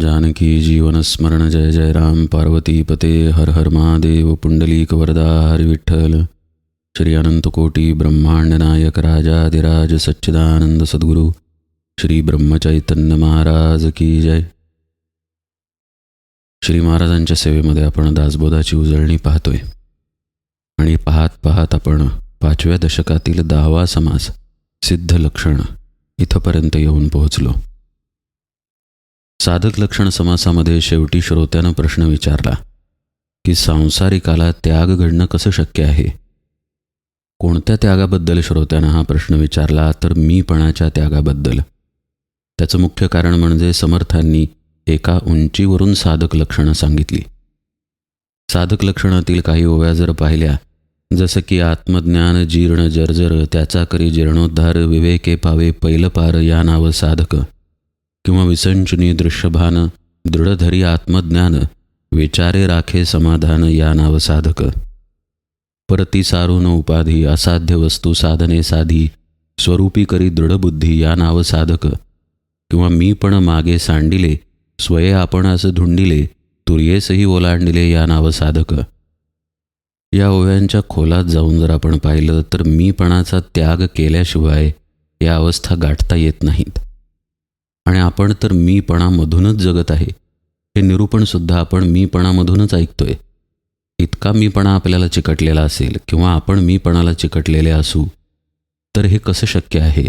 जानकी जीवनस्मरण जय जय राम पार्वती पते हर हर महादेव पुंडलीक वरदा हर विठ्ठल। श्री अनंतकोटी ब्रह्मांड नायक राजाधिराज सच्चिदानंद सद्गुरू श्री ब्रह्मचैतन्य महाराज की जय। श्री महाराजांच्या सेवेमध्ये आपण दासबोधाची उजळणी पाहतोय. आणि पाहत पाहत आपण पाचव्या दशकातील दहावा समास सिद्ध लक्षण इथपर्यंत येऊन पोहोचलो. साधक लक्षण समासामध्ये शेवटी श्रोत्यानं प्रश्न विचारला की सांसारिकाला त्याग घडणं कसं शक्य आहे? कोणत्या त्यागाबद्दल श्रोत्यानं हा प्रश्न विचारला तर मीपणाच्या त्यागाबद्दल? त्याचं मुख्य कारण म्हणजे समर्थांनी एका उंचीवरून साधक लक्षणं सांगितली. साधक लक्षणातील काही ओव्या जर पाहिल्या जसं की आत्मज्ञान जीर्ण जर्जर त्याचा करी जीर्णोद्धार विवेके पावे पैलपार या नावं साधक. किंवा विसंचनी दृश्यभान दृढधरी आत्मज्ञान विचारे राखे समाधान या नाव साधक. परती सारून उपाधी असाध्य वस्तू साधने साधी स्वरूपी करी दृढबुद्धी या नाव साधक. किंवा मी पण मागे सांडिले स्वये आपण असं धुंडिले तुर्येसही ओलांडिले या नाव साधक. या ओव्यांच्या खोलात जाऊन जर आपण पाहिलं तर मीपणाचा त्याग केल्याशिवाय या अवस्था गाठता येत नाहीत. आणि आपण तर मीपणामधूनच जगत आहे. हे निरूपणसुद्धा आपण मीपणामधूनच ऐकतोय. इतका मीपणा आपल्याला चिकटलेला असेल किंवा आपण मीपणाला चिकटलेले असू तर हे कसं शक्य आहे?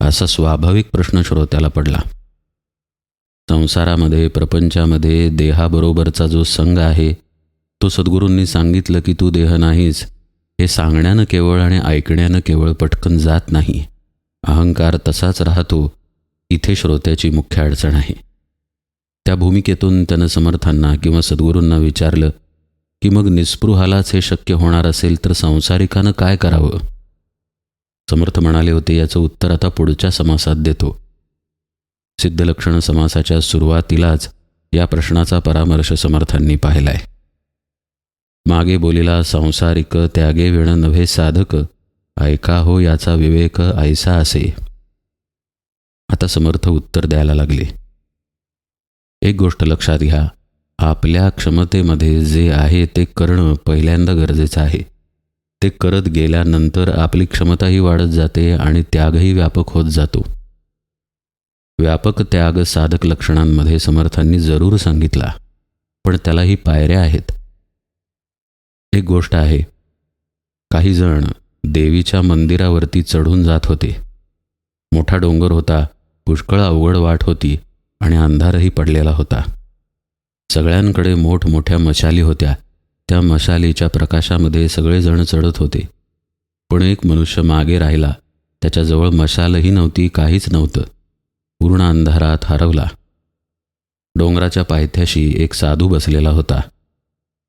असा स्वाभाविक प्रश्न श्रोत्याला पडला. संसारामध्ये प्रपंचामध्ये देहाबरोबरचा जो संघ आहे तो सद्गुरूंनी सांगितलं की तू देह नाहीस हे सांगण्यानं केवळ आणि ऐकण्यानं केवळ पटकन जात नाही. अहंकार तसाच राहतो इथे श्रोत्याची मुख्य अडचण आहे. त्या भूमिकेतून त्यानं समर्थांना किंवा सद्गुरूंना विचारलं की मग निस्पृहालाच हे शक्य होणार असेल तर संसारिकानं काय करावं? समर्थ म्हणाले होते याचं उत्तर आता पुढच्या समासात देतो. सिद्धलक्षण समासाच्या सुरुवातीलाच या प्रश्नाचा परामर्श समर्थांनी पाहिलाय. मागे बोलीला सांसारिक त्यागे वेण नव्हे साधक ऐका हो याचा विवेक ऐसा असे. आता समर्थ उत्तर द्यायला लागले. एक गोष्ट लक्षात घ्या आपल्या क्षमतेमध्ये जे आहे ते करणं पहिल्यांदा गरजेचं आहे. ते करत गेल्यानंतर आपली क्षमताही वाढत जाते आणि त्यागही व्यापक होत जातो. व्यापक त्याग साधक लक्षणांमध्ये समर्थांनी जरूर सांगितला पण त्यालाही पायऱ्या आहेत. एक गोष्ट आहे काही जण देवीच्या मंदिरावरती चढून जात होते. मोठा डोंगर होता पुष्कळ अवघड वाट होती आणि अंधारही पडलेला होता. सगळ्यांकडे मोठमोठ्या मशाली होत्या. त्या मशालीच्या प्रकाशामध्ये सगळेजण चढत होते. पण एक मनुष्य मागे राहिला. त्याच्याजवळ मशालही नव्हती काहीच नव्हतं. पूर्ण अंधारात हरवला. डोंगराच्या पायथ्याशी एक साधू बसलेला होता.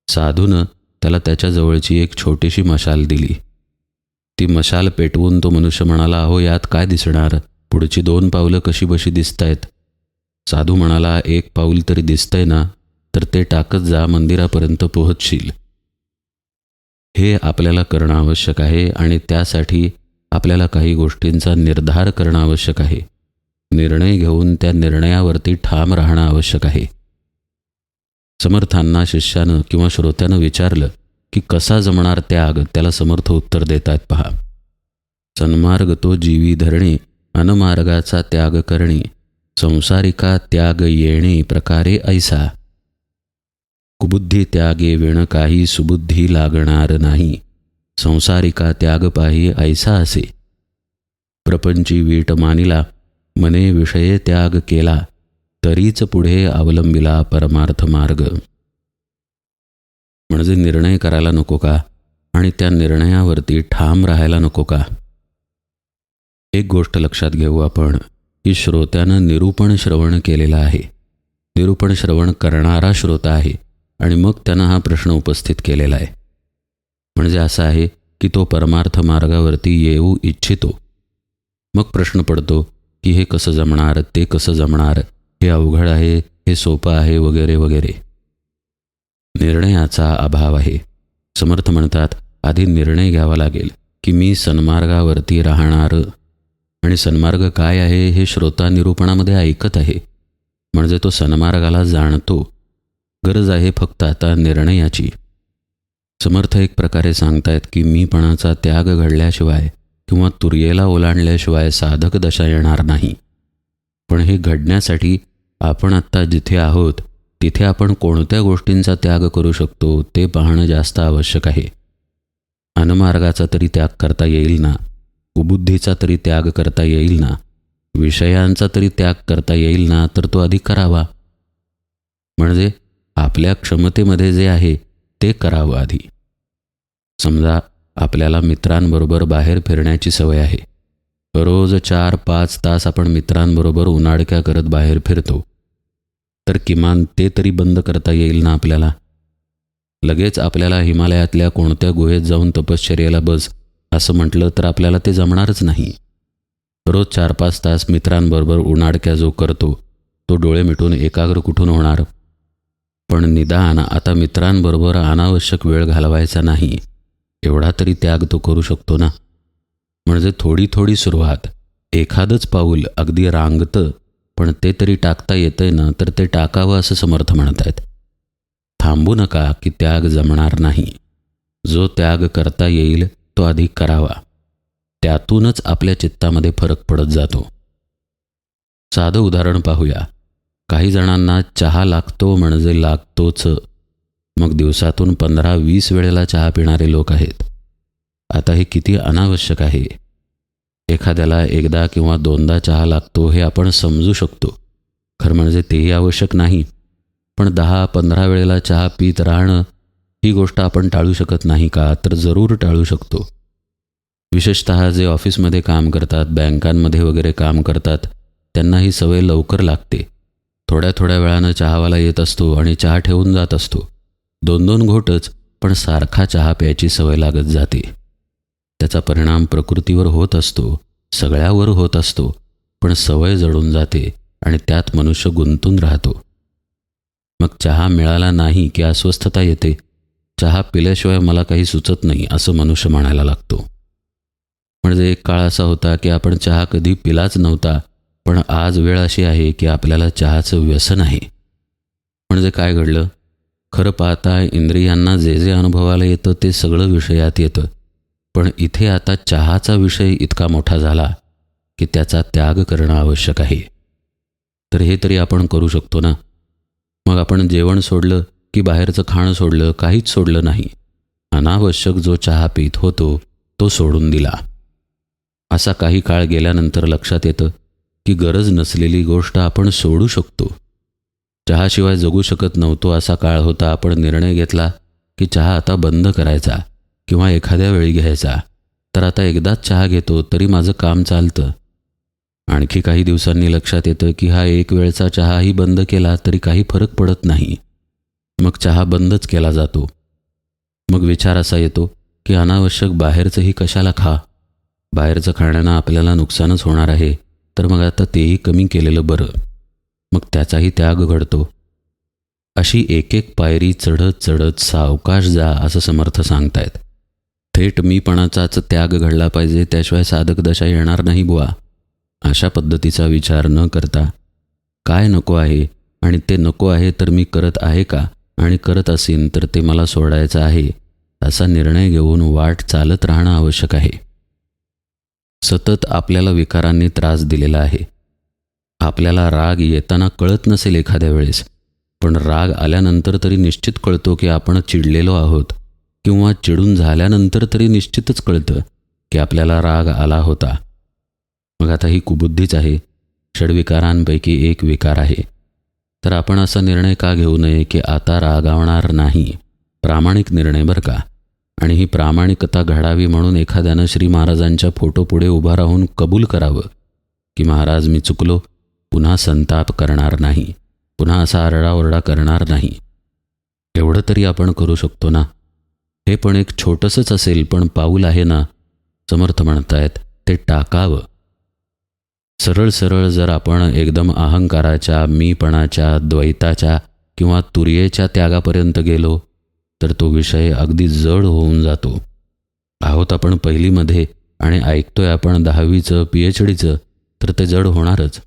साधूनं त्याला त्याच्याजवळची एक छोटीशी मशाल दिली. ती मशाल पेटवून तो मनुष्य म्हणाला अहो यात काय दिसणार? पुढची दोन पावलं कशी बशी दिसतायत? साधू म्हणाला एक पाऊल तरी दिसतंय ना तर ते टाकत जा मंदिरापर्यंत पोहोचशील. हे आपल्याला करणं आवश्यक आहे आणि त्यासाठी आपल्याला काही गोष्टींचा निर्धार करणं आवश्यक आहे. निर्णय घेऊन त्या निर्णयावरती ठाम राहणं आवश्यक आहे. समर्थांना शिष्यानं किंवा श्रोत्यानं विचारलं की कसा जमणार त्याग त्याला समर्थ उत्तर देत आहेत पहा. सन्मार्ग तो जीवी धरणे अनमार्गाचा त्याग करणे संसारिका त्याग येणे प्रकारे ऐसा. कुबुद्धी त्यागे विण काही सुबुद्धी लागणार नाही संसारिका त्याग पाही ऐसा असे. प्रपंची वीट मानिला मने विषये त्याग केला तरीच पुढे अवलंबिला परमार्थ मार्ग. म्हणजे निर्णय करायला नको का? आणि त्या निर्णयावरती ठाम राहायला नको का? एक गोष्ट लक्षात घेऊ आपण की श्रोत्यानं निरूपण श्रवण केलेलं आहे. निरूपण श्रवण करणारा श्रोता आहे आणि मग त्यानं हा प्रश्न उपस्थित केलेला आहे. म्हणजे असं आहे की तो परमार्थ मार्गावरती येऊ इच्छितो. मग प्रश्न पडतो की हे कसं जमणार ते कसं जमणार हे अवघड आहे हे सोपं आहे वगैरे वगैरे. निर्णयाचा अभाव आहे. समर्थ म्हणतात आधी निर्णय घ्यावा लागेल की मी सन्मार्गावरती राहणार आणि सन्मार्ग काय आहे हे श्रोता निरूपणामध्ये ऐकत आहे. म्हणजे तो सन्मार्गाला जाणतो. गरज आहे फक्त आता निर्णयाची. समर्थ एक प्रकारे सांगतायत की मीपणाचा त्याग घडल्याशिवाय किंवा तुर्येला ओलांडल्याशिवाय साधक दशा येणार नाही. पण हे घडण्यासाठी आपण आत्ता जिथे आहोत तिथे आपण कोणत्या गोष्टींचा त्याग करू शकतो ते पाहणं जास्त आवश्यक आहे. अनमार्गाचा तरी त्याग करता येईल ना? कुबुद्धीचा तरी त्याग करता येईल ना? विषयांचा तरी त्याग करता येईल ना? तर तो आधी करावा. म्हणजे आपल्या क्षमतेमध्ये जे आहे ते करावं आधी. समजा आपल्याला मित्रांबरोबर बाहेर फिरण्याची सवय आहे. रोज चार पाच तास आपण मित्रांबरोबर उन्हाडक्या करत बाहेर फिरतो. तर किमान ते तरी बंद करता येईल ना आपल्याला? लगेच आपल्याला हिमालयातल्या कोणत्या गुहेत जाऊन तपश्चर्याला बस असं म्हटलं तर आपल्याला ते जमणारच नाही. रोज चार पाच तास मित्रांबरोबर उन्हाडक्या जो करतो तो डोळे मिटून एकाग्र कुठून होणार? पण निदान आता मित्रांबरोबर अनावश्यक वेळ घालवायचा नाही. एवढा तरी त्याग तो करू शकतो ना? म्हणजे थोडी थोडी सुरुवात. एखादंच पाऊल अगदी रांगतं पण ते तरी टाकता येतंय ना तर ते टाकावं असं समर्थ म्हणत आहेत थांबू नका की त्याग जमणार नाही. जो त्याग करता येईल तो आधी करावा. त्यातूनच आपल्या चित्तामध्ये फरक पडत जातो. साधं उदाहरण पाहूया. काही जणांना चहा लागतो म्हणजे लागतोच. मग दिवसातून पंधरा वीस वेळेला चहा पिणारे लोक आहेत. आता हे किती अनावश्यक आहे? एखाद्याला एकदा किंवा दोनदा चहा लागतो हे आपण समजू शकतो. खरं म्हणजे तेही आवश्यक नाही. पण दहा पंधरा वेळेला चहा पीत राहणं ही गोष्ट आपण टाळू शकत नाही का तर जरूर टाळू शकतो. विशेषत जे ऑफिसमध्ये काम करतात बँकांमध्ये वगैरे काम करतात त्यांना ही सवय लवकर लागते. थोड्या थोड्या वेळानं चहावाला येत असतो आणि चहा ठेवून जात असतो. दोन दोन घोटच पण सारखा चहा प्यायची सवय लागत जाते. त्याचा परिणाम प्रकृतीवर होत असतो सगळ्यावर होत असतो पण सवय जडून जाते आणि त्यात मनुष्य गुंतून राहतो. मग चहा मिळाला नाही की अस्वस्थता येते चहा पिल्याशिवाय मला काही सुचत नाही असं मनुष्य म्हणायला लागतो. म्हणजे एक काळ असा होता की आपण चहा कधी पिलाच नव्हता पण आज वेळ अशी आहे की आपल्याला चहाचं व्यसन आहे. म्हणजे काय घडलं? खरं पाहता इंद्रियांना जे जे अनुभवाला येतं ते सगळं विषयात येतं. पण इथे आता चहाचा विषय इतका मोठा झाला की त्याचा त्याग करणं आवश्यक आहे. तर हे तरी आपण करू शकतो ना? मग आपण जेवण सोडलं की बाहेरचं खाणं सोडलं काहीच सोडलं नाही. अनावश्यक जो चहा पीत होतो तो सोडून दिला. असा काही काळ गेल्यानंतर लक्षात येतं की गरज नसलेली गोष्ट आपण सोडू शकतो. चहाशिवाय जगू शकत नव्हतो असा काळ होता आपण निर्णय घेतला की चहा आता बंद करायचा किंवा एखाद्या वेळी घ्यायचा. तर आता एकदाच चहा घेतो तरी माझं काम चालतं. आणखी काही दिवसांनी लक्षात येतं की हा एक वेळचा चहाही बंद केला तरी काही फरक पडत नाही. मग चहा बंदच केला जातो. मग विचार असा येतो की अनावश्यक बाहेरचंही कशाला खा. बाहेरचं खाण्यानं आपल्याला नुकसानच होणार आहे तर मग आता तेही कमी केलेलं बरं. मग त्याचाही त्याग घडतो. अशी एक एक पायरी चढत चढत सावकाश जा असं समर्थ सांगतायत. थेट मीपणाचाच त्याग घडला पाहिजे त्याशिवाय साधक दशा येणार नाही बुवा. अशा पद्धतीचा विचार न करता. काय नको आहे? आणि ते नको आहे तर मी करत आहे का? आणि करत असेन तर ते मला सोडायचं आहे असा निर्णय घेऊन वाट चालत राहणं आवश्यक आहे. सतत आपल्याला विकारांनी त्रास दिलेला आहे. आपल्याला राग येताना कळत नसेल एखाद्या वेळेस पण राग आल्यानंतर तरी निश्चित कळतो की आपण चिडलेलो आहोत किंवा चिडून झाल्यानंतर तरी निश्चितच कळतं की आपल्याला राग आला होता. मग आता ही कुबुद्धीच आहे. षडविकारांपैकी एक विकार आहे. तर आपण असा निर्णय का घेऊ नये की आता रागावणार नाही? प्रामाणिक निर्णय बरं का. आणि ही प्रामाणिकता घडावी म्हणून एखाद्यानं श्री महाराजांच्या फोटोपुढे उभा राहून कबूल करावं. की महाराज मी चुकलो. पुन्हा संताप करणार नाही. पुन्हा असा आरडाओरडा करणार नाही. एवढं तरी आपण करू शकतो ना? हे पण एक छोटंसंच असेल पण पाऊल आहे ना? समर्थ म्हणतायत ते टाकावं. सरळ सरळ जर आपण एकदम अहंकाराच्या मीपणाच्या द्वैताच्या किंवा तुर्येच्या त्यागापर्यंत गेलो तर तो विषय अगदी जड होऊन जातो. आहोत आपण पहिलीमध्ये आणि ऐकतोय आपण दहावीचं पी एच डीचं तर ते जड होणारच.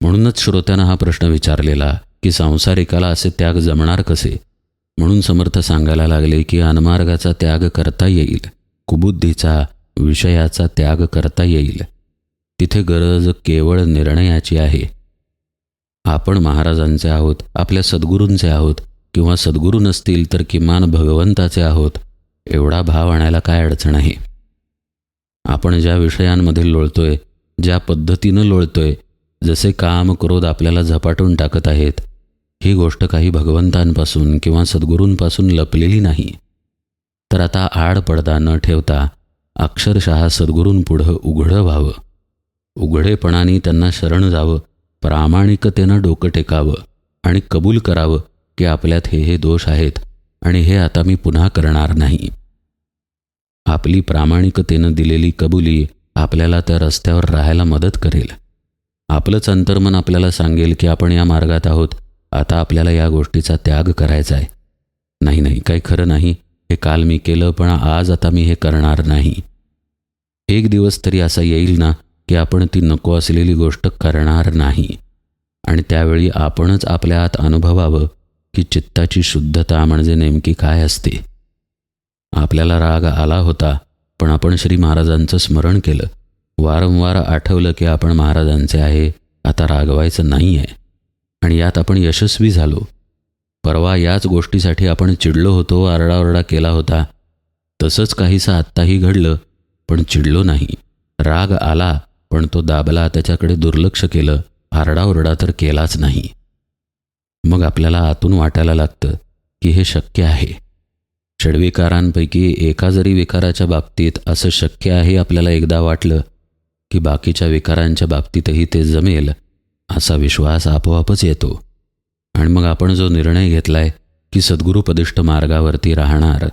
म्हणूनच श्रोत्यानं हा प्रश्न विचारलेला की सांसारिकाला असे त्याग जमणार कसे? म्हणून समर्थ सांगायला लागले की अनमार्गाचा त्याग करता येईल कुबुद्धीचा विषयाचा त्याग करता येईल. तिथे गरज केवळ निर्णयाची आहे. आपण महाराजांचे आहोत आपल्या सद्गुरूंचे आहोत किंवा सद्गुरू नसतील तर किमान भगवंताचे आहोत एवढा भाव आणायला काय अडचण आहे? आपण ज्या विषयांमध्ये लोळतोय ज्या पद्धतीनं लोळतोय जसे काम क्रोध आपल्याला झपाटून टाकत आहेत ही गोष्ट काही भगवंतांपासून किंवा सद्गुरूंपासून लपलेली नाही. तर आता आड पडदा न ठेवता अक्षरशः सद्गुरूंपुढं उघडं व्हावं. उघडेपणाने त्यांना शरण जावं प्रामाणिकतेनं डोकं टेकावं आणि कबूल करावं की आपल्यात हे हे दोष आहेत आणि हे आता मी पुन्हा करणार नाही. आपली प्रामाणिकतेनं दिलेली कबुली आपल्याला त्या रस्त्यावर राहायला मदत करेल. आपलंच अंतर्मन आपल्याला सांगेल की आपण या मार्गात आहोत आता आपल्याला या गोष्टीचा त्याग करायचा आहे. नाही नाही काही खरं नाही हे काल मी केलं पण आज आता मी हे करणार नाही. एक दिवस तरी असा येईल ना की आपण ती नको असलेली गोष्ट करणार नाही. आणि त्यावेळी आपणच आपल्या आत अनुभवावं की चित्ताची शुद्धता म्हणजे नेमकी काय असते. आपल्याला राग आला होता पण आपण श्री महाराजांचं स्मरण केलं. वारंवार आठवलं की आपण महाराजांचे आहे आता रागवायचं नाही आहे आणि यात आपण यशस्वी झालो. परवा याच गोष्टीसाठी आपण चिडलो होतो आरडाओरडा केला होता. तसंच काहीसं आत्ताही घडलं पण चिडलो नाही. राग आला पण तो दाबला त्याच्याकडे दुर्लक्ष केलं आरडाओरडा तर केलाच नाही. मग आपल्याला आतून वाटायला लागतं की हे शक्य आहे. षडविकारांपैकी एका जरी विकाराच्या बाबतीत असं शक्य आहे आपल्याला एकदा वाटलं की बाकीच्या विकारांच्या बाबतीतही ते जमेल असा विश्वास आपोआपच येतो. आणि मग आपण जो निर्णय घेतलाय की सद्गुरुपदिष्ट मार्गावरती राहणार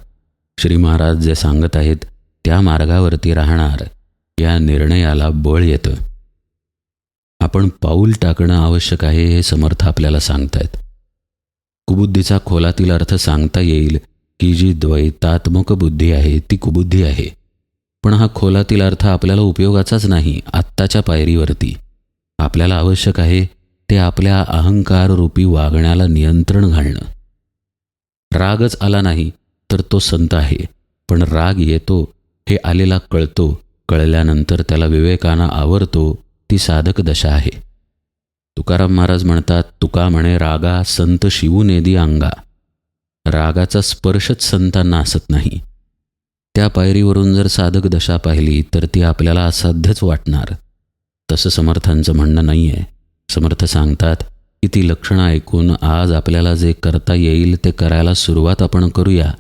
श्री महाराज जे सांगत आहेत त्या मार्गावरती राहणार या निर्णयाला बळ येतं आपण पाऊल टाकणं आवश्यक आहे हे समर्थ आपल्याला सांगतायत. कुबुद्धीचा खोलातील अर्थ सांगता येईल की जी द्वैतात्मक बुद्धी आहे ती कुबुद्धी आहे. पण हा खोलातील अर्थ आपल्याला उपयोगाचाच नाही आत्ताच्या पायरीवरती. आपल्याला आवश्यक आहे ते आपल्या अहंकार रूपी वागण्याला नियंत्रण घालणं. रागच आला नाही तर तो संत आहे. पण राग येतो हे आलेला कळतो कळल्यानंतर त्याला विवेकानं आवरतो ती साधक दशा आहे. तुकाराम महाराज म्हणतात तुका म्हणे रागा संत शिवूनेदी अंगा. रागाचा स्पर्शच संतांना असत नाही. त्या पायरीवरून जर साधक दशा पाहिली तर ती आपल्याला असाध्यच वाटणार. तसं समर्थांचं म्हणणं नाही आहे समर्थ सांगतात की ती लक्षणं ऐकून आज आपल्याला जे करता येईल ते करायला सुरुवात आपण करूया.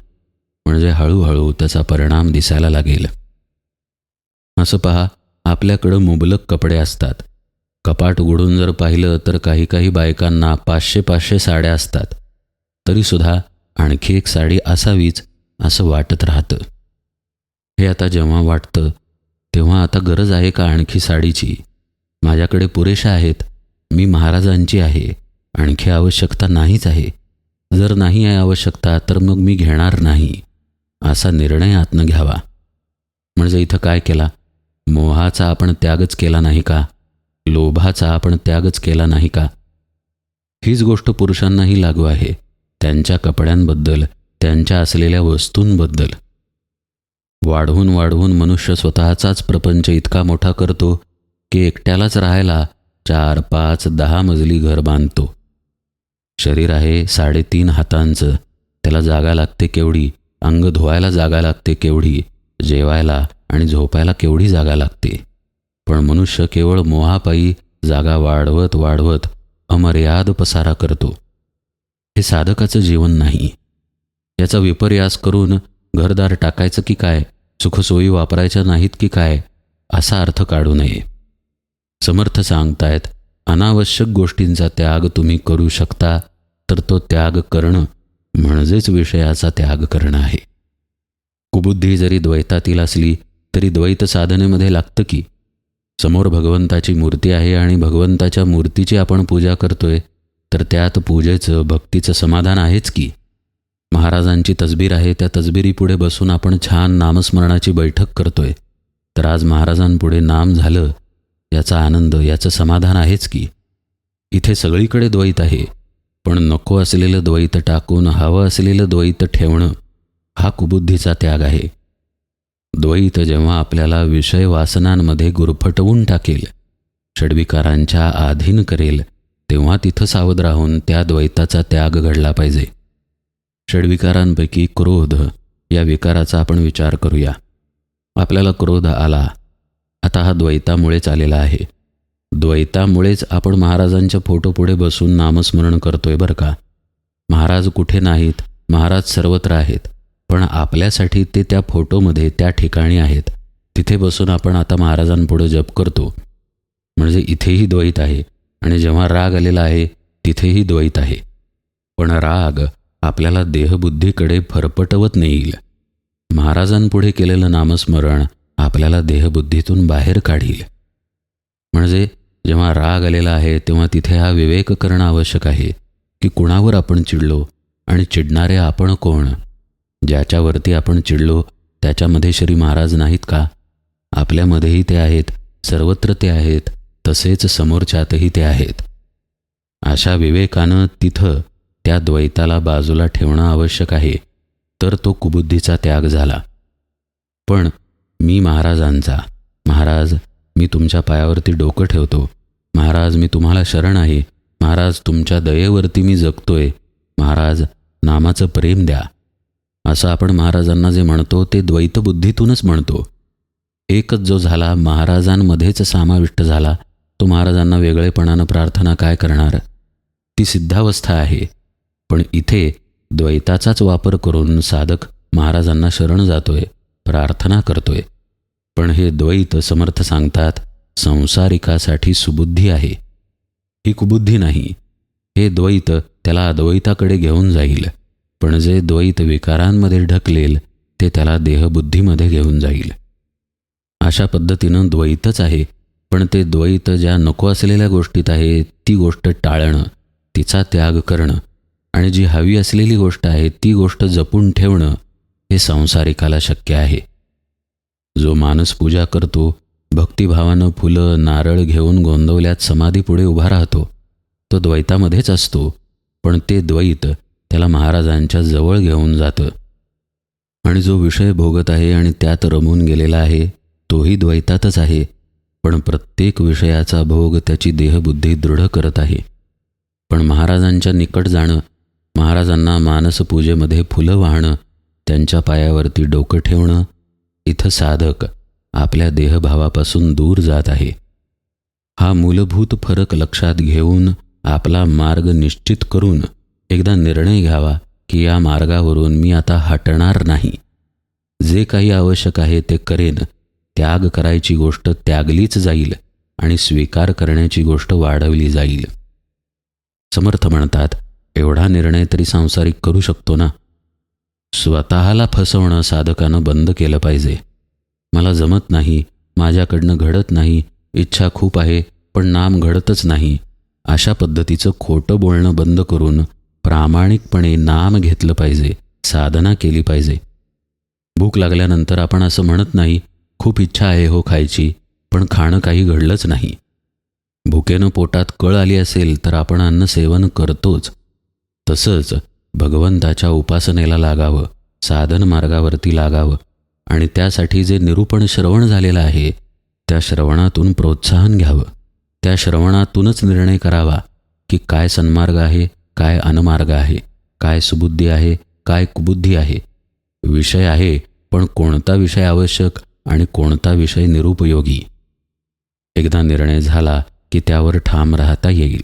म्हणजे हळूहळू त्याचा परिणाम दिसायला लागेल. असं पहा आपल्याकडं मुबलक कपडे असतात. कपाट उघडून जर पाहिलं तर काही काही बायकांना पाचशे पाचशे साड्या असतात. तरीसुद्धा आणखी एक साडी असावीच असं वाटत राहतं. हे आता जेव्हा वाटतं तेव्हा आता गरज आहे का आणखी साडीची? माझ्याकडे पुरेशा आहेत मी महाराजांची आहे आणखी आवश्यकता नाहीच आहे. जर नाही आहे आवश्यकता तर मग मी घेणार नाही असा निर्णय आतनं घ्यावा. म्हणजे इथं काय केला? मोहाचा आपण त्यागच केला नाही का? लोभाचा आपण त्यागच केला नाही का? हीच गोष्ट पुरुषांनाही लागू आहे त्यांच्या कपड्यांबद्दल त्यांच्या असलेल्या वस्तूंबद्दल. वाढवून वाढवून मनुष्य स्वतःचाच प्रपंच इतका मोठा करतो की एकट्यालाच राहायला चार पाच दहा मजली घर बांधतो. शरीर आहे साडेतीन हातांचं त्याला जागा लागते केवढी अंग धुवायला जागा लागते केवढी जेवायला आणि झोपायला केवढी जागा लागते. पण मनुष्य केवळ मोहापायी जागा वाढवत वाढवत अमर्याद पसारा करतो. हे साधकाचं जीवन नाही. याचा विपर्यास करून घरदार टाकायचं की काय सुखसोयी वापरायच्या नाहीत की काय असा अर्थ काढू नये. समर्थ सांगतायत अनावश्यक गोष्टींचा त्याग तुम्ही करू शकता तर तो त्याग करणं म्हणजेच विषयाचा त्याग करणं आहे. कुबुद्धी जरी द्वैतातील असली तरी द्वैत साधनेमध्ये लागतं की समोर भगवंताची मूर्ती आहे आणि भगवंताच्या मूर्तीची आपण पूजा करतोय तर त्यात पूजेचं भक्तीचं समाधान आहेच की? महाराजांची तसबीर आहे त्या तसबिरीपुढे बसून आपण छान नामस्मरणाची बैठक करतोय. तर आज महाराजांपुढे नाम झालं याचा आनंद याचं समाधान आहेच की? इथे सगळीकडे द्वैत आहे पण नको असलेलं द्वैत टाकून हवं असलेलं द्वैत ठेवणं हा कुबुद्धीचा त्याग आहे. द्वैत जेव्हा आपल्याला विषय वासनांमध्ये गुरफटवून टाकेल षडविकारांच्या अधीन करेल तेव्हा तिथं सावध राहून त्या द्वैताचा त्याग घडला पाहिजे. षडविकारांपैकी क्रोध या विकाराचा आपण विचार करूया. आपल्याला क्रोध आला. आता हा द्वैतामुळेच आलेला आहे. द्वैतामुळेच आपण महाराजांच्या फोटोपुढे बसून नामस्मरण करतोय बरं का? महाराज कुठे नाहीत? महाराज सर्वत्र आहेत. पण आपल्यासाठी ते त्या फोटोमध्ये त्या ठिकाणी आहेत. तिथे बसून आपण आता महाराजांपुढे जप करतो. म्हणजे इथेही द्वैत आहे. आणि जेव्हा राग आलेला आहे तिथेही द्वैत आहे. पण राग आपल्याला देहबुद्धीकडे फरपटवत नेईल. महाराजांपुढे केलेलं नामस्मरण आपल्याला देहबुद्धीतून बाहेर काढील. म्हणजे जेव्हा राग आलेला आहे तेव्हा तिथे हा विवेक करणं आवश्यक आहे की कुणावर आपण चिडलो आणि चिडणारे आपण कोण? ज्याच्यावरती आपण चिडलो त्याच्यामध्ये श्री महाराज नाहीत का? आपल्यामध्येही ते आहेत सर्वत्र ते आहेत तसेच समोरच्यातही ते आहेत. अशा विवेकानं तिथं त्या द्वैताला बाजूला ठेवणं आवश्यक आहे तर तो कुबुद्धीचा त्याग झाला. पण मी महाराजांचा महाराज मी तुमच्या पायावरती डोकं ठेवतो महाराज मी तुम्हाला शरण आहे महाराज तुमच्या दयेवरती मी जगतोय महाराज नामाचं प्रेम द्या. असं आपण महाराजांना जे म्हणतो ते द्वैतबुद्धीतूनच म्हणतो. एकच जो झाला महाराजांमध्येच समाविष्ट झाला तो महाराजांना वेगळेपणानं प्रार्थना काय करणार? ती सिद्धावस्था आहे. पण इथे द्वैताचाच वापर करून साधक महाराजांना शरण जातोय प्रार्थना करतोय. पण हे द्वैत समर्थ सांगतात संसारिकासाठी सुबुद्धी आहे. ही कुबुद्धी नाही. हे द्वैत त्याला अद्वैताकडे घेऊन जाईल. पण जे द्वैत विकारांमध्ये ढकलेल ते त्याला देहबुद्धीमध्ये घेऊन जाईल. अशा पद्धतीनं द्वैतच आहे पण ते द्वैत ज्या नको असलेल्या गोष्टीत आहे ती गोष्ट टाळणं तिचा त्याग करणं आणि जी हवी असलेली गोष्ट आहे ती गोष्ट जपून ठेवणं हे संसारिकाला शक्य आहे. जो मानस पूजा करतो भक्तिभावानं फुलं नारळ घेऊन गोंदवल्यात समाधीपुढे उभा राहतो तो द्वैतामध्येच असतो पण ते द्वैत त्याला महाराजांच्या जवळ घेऊन जातं. आणि जो विषय भोगत आहे आणि त्यात रमून गेलेला आहे तोही द्वैतातच आहे पण प्रत्येक विषयाचा भोग त्याची देहबुद्धी दृढ करत आहे. पण महाराजांच्या निकट जाणं महाराजांना मानसपूजेमध्ये फुलं वाहणं त्यांच्या पायावरती डोकं ठेवणं इथं साधक आपल्या देहभावापासून दूर जात आहे. हा मूलभूत फरक लक्षात घेऊन आपला मार्ग निश्चित करून एकदा निर्णय घ्यावा की या मार्गावरून मी आता हटणार नाही. जे काही आवश्यक आहे ते करेन. त्याग करायची गोष्ट त्यागलीच जाईल आणि स्वीकार करण्याची गोष्ट वाढवली जाईल. समर्थ म्हणतात एवढा निर्णय तरी सांसारिक करू शकतो ना? स्वतःला फसवणं साधकानं बंद केलं पाहिजे. मला जमत नाही माझ्याकडनं घडत नाही इच्छा खूप आहे पण नाम घडतच नाही. अशा पद्धतीचं खोटं बोलणं बंद करून प्रामाणिकपणे नाम घेतलं पाहिजे साधना केली पाहिजे. भूक लागल्यानंतर आपण असं म्हणत नाही खूप इच्छा आहे हो खायची पण खाणं काही घडलंच नाही. भुकेनं पोटात कळ आली असेल तर आपण अन्न सेवन करतोच. तसंच भगवंताच्या उपासनेला लागावं साधन मार्गावरती लागावं आणि त्यासाठी जे निरूपण श्रवण झालेलं आहे त्या श्रवणातून प्रोत्साहन घ्यावं. त्या श्रवणातूनच निर्णय करावा की काय सन्मार्ग आहे काय अनमार्ग आहे? काय सुबुद्धी आहे? काय कुबुद्धी आहे? विषय आहे पण कोणता विषय आवश्यक आणि कोणता विषय निरुपयोगी? एकदा निर्णय झाला की त्यावर ठाम राहता येईल.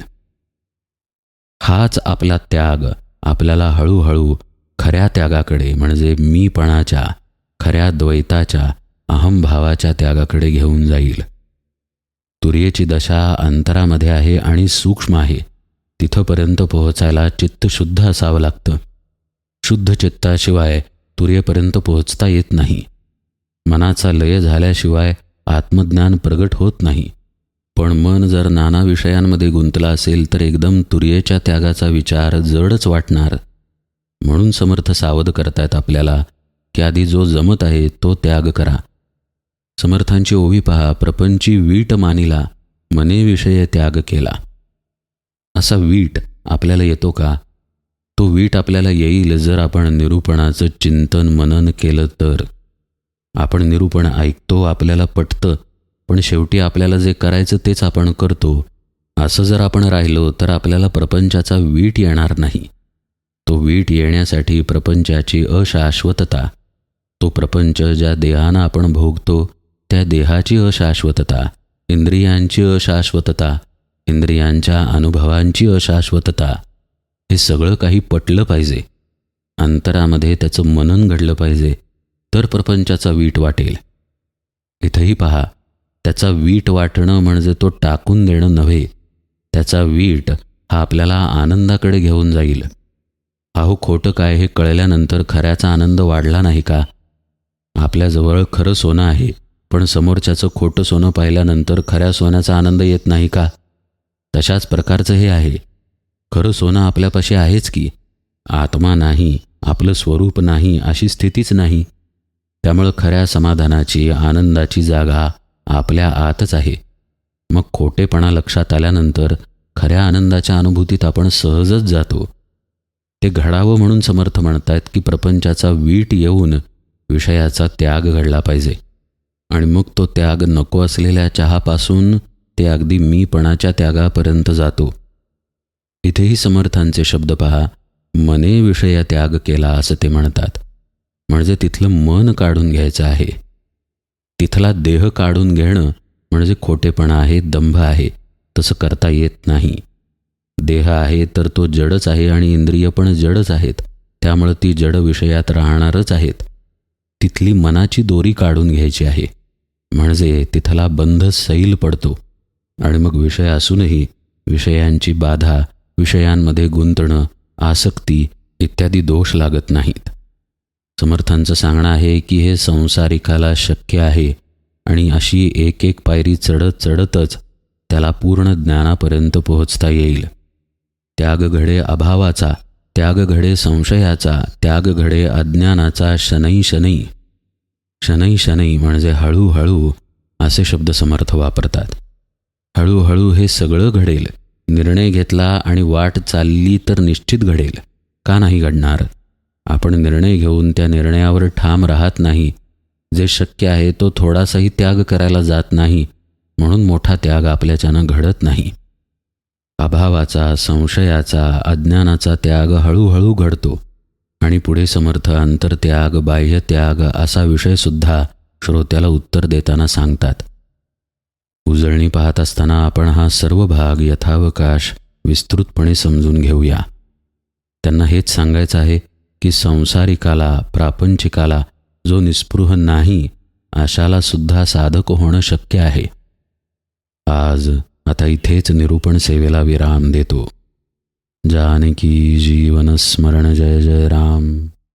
हाच आपला त्याग. आपल्याला हळूहळू खऱ्या त्यागाकडे म्हणजे मीपणाच्या खऱ्या द्वैताच्या अहमभावाच्या त्यागाकडे घेऊन जाईल. तुर्येची दशा अंतरामध्ये आहे आणि सूक्ष्म आहे. तिथंपर्यंत पोहोचायला चित्त शुद्ध असावं लागतं. शुद्ध चित्ताशिवाय तुर्येपर्यंत पोहोचता येत नाही. मनाचा लय झाल्याशिवाय आत्मज्ञान प्रगट होत नाही. पण मन जर नाना विषयांमध्ये गुंतला असेल तर एकदम तुर्येच्या त्यागाचा विचार जडच वाटणार. म्हणून समर्थ सावध करतायत आपल्याला की आधी जो जमत आहे तो त्याग करा. समर्थांची ओवी पहा प्रपंची वीट मानिला मने विषय त्याग केला. असा वीट आपल्याला येतो का? तो वीट आपल्याला येईल जर आपण निरूपणाचं चिंतन मनन केलं तर. आपण निरूपण ऐकतो आपल्याला पटतं पण शेवटी आपल्याला जे करायचं तेच आपण करतो. असं जर आपण राहिलो तर आपल्याला प्रपंचाचा वीट येणार नाही. तो वीट येण्यासाठी प्रपंचाची अशाश्वतता तो प्रपंच ज्या देहानं आपण भोगतो त्या देहाची अशाश्वतता इंद्रियांची अशाश्वतता इंद्रियांच्या अनुभवांची अशाश्वतता हे सगळं काही पटलं पाहिजे. अंतरामध्ये त्याचं मनन घडलं पाहिजे तर प्रपंचाचा वीट वाटेल. इथंही पहा त्याचा वीट वाटणं म्हणजे तो टाकून देणं नव्हे त्याचा वीट हा आपल्याला आनंदाकडे घेऊन जाईल. अहो खोटं काय हे कळल्यानंतर खऱ्याचा आनंद वाढला नाही का? आपल्याजवळ खरं सोनं आहे पण समोरच्याचं खोटं सोनं पाहिल्यानंतर खऱ्या सोन्याचा आनंद येत नाही का? तशाच प्रकारचं हे आहे. खरं सोनं आपल्यापाशी आहेच की आत्मा नाही आपलं स्वरूप नाही अशी स्थितीच नाही. त्यामुळं खऱ्या समाधानाची आनंदाची जागा आपल्या आतच आहे. मग खोटेपणा लक्षात आल्यानंतर खऱ्या आनंदाच्या अनुभूतीत आपण सहजच जातो. ते घडावं म्हणून समर्थ म्हणतायत की प्रपंचाचा वीट येऊन विषयाचा त्याग घडला पाहिजे. आणि मग तो त्याग नको असलेल्या चहापासून ते अगदी मीपणाच्या त्यागापर्यंत जातो. इथेही समर्थांचे शब्द पहा मने विषय त्याग केला असं ते म्हणतात. म्हणजे तिथलं मन काढून घ्यायचं आहे. तिथला देह काढून घेणं म्हणजे खोटेपणा आहे दंभ आहे तसं करता येत नाही. देह आहे तर तो जडच आहे आणि इंद्रिय पण जडच आहेत त्यामुळं ती जड विषयात राहणारच आहेत. तिथली मनाची दोरी काढून घ्यायची आहे. म्हणजे तिथला बंध सैल पडतो. आणि मग विषय असूनही विषयांची बाधा विषयांमध्ये गुंतणं आसक्ती इत्यादी दोष लागत नाहीत. समर्थांचं सांगणं आहे की हे संसारिकाला शक्य आहे आणि अशी एक एक पायरी चढत चढतच त्याला पूर्ण ज्ञानापर्यंत पोहोचता येईल. त्याग घडे अभावाचा त्याग घडे संशयाचा त्याग घडे अज्ञानाचा शनै शनै. शनै शनै म्हणजे हळूहळू असे शब्द समर्थ वापरतात. हळूहळू हे सगळं घडेल. निर्णय घेतला आणि वाट चालली तर निश्चित घडेल. का नाही घडणार? आपण निर्णय घेऊन त्या निर्णयावर ठाम राहत नाही. जे शक्य आहे तो थोडासाही त्याग करायला जात नाही. म्हणून मोठा त्याग आपल्याच्यानं घडत नाही. अभावाचा संशयाचा अज्ञानाचा त्याग हळूहळू घडतो. आणि पुढे समर्थ अंतरत्याग बाह्यत्याग असा विषयसुद्धा श्रोत्याला उत्तर देताना सांगतात. उजळणी पाहत असताना आपण हा सर्व भाग यथावकाश विस्तृतपणे समजून घेऊया. त्यांना हेच सांगायचं आहे की संसारिकाला प्रापंचिकाला जो निस्पृह नाही अशाला सुद्धा साधक होणं शक्य आहे. आज आता इथेच निरूपण सेवेला विराम देतो. जानकी जीवन स्मरण जय जय राम.